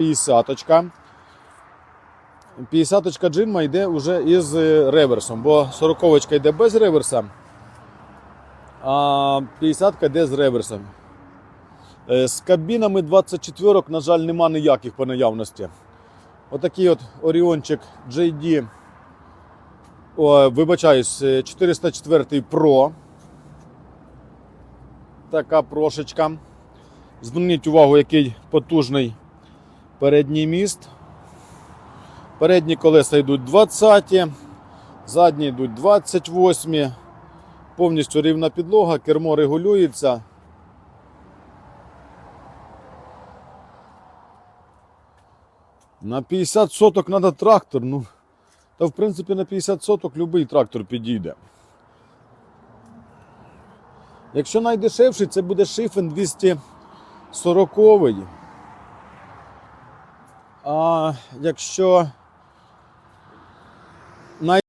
50-очка. 50-очка джинма йде вже із е, реверсом, бо 40-очка йде без реверса, а 50-ка йде з реверсом. Е, З кабінами 24 на жаль, нема ніяких по наявності. Отакий от Оріончик JD. О, вибачаюсь, е, 404 Pro. Така прошечка. Зверніть увагу, який потужний передній міст. Передні колеса йдуть 20, задні йдуть 28, повністю рівна підлога, кермо регулюється. На 50 соток треба трактор. Ну, та в принципі на 50 соток будь-який трактор підійде. Якщо найдешевший, це буде шифен 240. А якщо